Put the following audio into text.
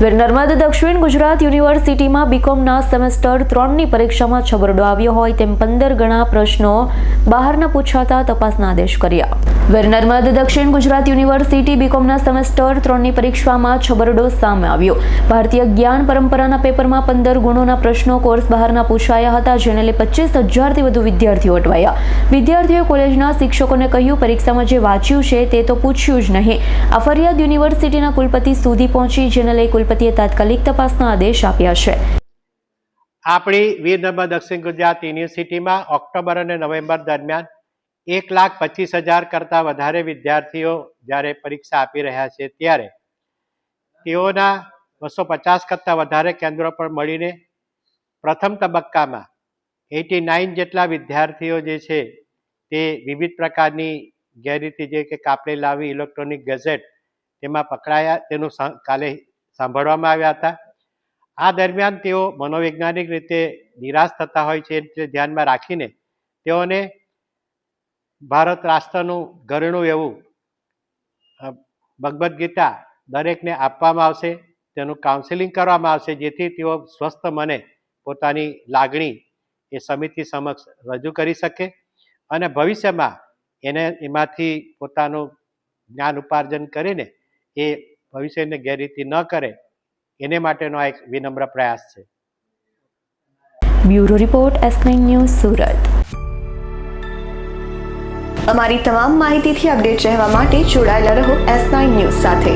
નર્મદ દક્ષિણ ગુજરાત યુનિવર્સિટીમાં બીકોમના સેમેસ્ટર ત્રણની પરીક્ષામાં છબરડો આવ્યો હોય તેમ પંદર ગણા પ્રશ્નો બહારના પૂછાતા તપાસના આદેશ કર્યા. નર્મદ દક્ષિણ ગુજરાત યુનિવર્સિટી બીકોમના સેમેસ્ટર ત્રણની પરીક્ષામાં છબરડો સામે આવ્યો. ભારતીય જ્ઞાન પરંપરાના પેપરમાં પંદર ગુણોના પ્રશ્નો કોર્સ બહારના પૂછાયા હતા, જેને લઈ પચીસ હજારથી વધુ વિદ્યાર્થીઓ અટવાયા. વિદ્યાર્થીઓએ કોલેજના શિક્ષકોને કહ્યું, પરીક્ષામાં જે વાંચ્યું છે તે તો પૂછ્યું જ નહીં. આ ફરિયાદ યુનિવર્સિટીના કુલપતિ સુધી પહોંચી, જેને લઈ કુલપતિએ તાત્કાલિક તપાસના આદેશ આપ્યા છે. આપણી વીર દક્ષિણ ગુજરાત યુનિવર્સિટીમાં ઓક્ટોબર અને નવેમ્બર દરમિયાન એક લાખ પચીસ હજાર કરતાં વધારે વિદ્યાર્થીઓ જ્યારે પરીક્ષા આપી રહ્યા છે ત્યારે તેઓના બસો પચાસ કરતાં વધારે કેન્દ્રો પર મળીને પ્રથમ તબક્કામાં એટી નાઇન જેટલા વિદ્યાર્થીઓ જે છે તે વિવિધ પ્રકારની ગેરરીતિ જે કે કાપડે લાવી ઇલેક્ટ્રોનિક ગેઝેટ તેમાં પકડાયા તેનું કાલે સાંભળવામાં આવ્યા હતા. આ દરમિયાન તેઓ મનોવૈજ્ઞાનિક રીતે નિરાશ થતા હોય છે એ ધ્યાનમાં રાખીને તેઓને ભારત રાષ્ટ્રનું ઘરેણું એવું ભગવદ્ ગીતા દરેકને આપવામાં આવશે, તેનું કાઉન્સેલિંગ કરવામાં આવશે, જેથી તેઓ સ્વસ્થ મને પોતાની લાગણી એ સમિતિ સમક્ષ રજૂ કરી શકે અને ભવિષ્યમાં એને એમાંથી પોતાનું જ્ઞાન ઉપાર્જન કરીને એ ભવિષ્યને ગેરરીતિ ન કરે, એને માટેનો આ એક વિનમ્ર પ્રયાસ છે. Bureau report S news Surat. અમારી તમામ માહિતીથી અપડેટ રહેવા માટે જોડાયેલા રહો એસ ન્યૂઝ સાથે.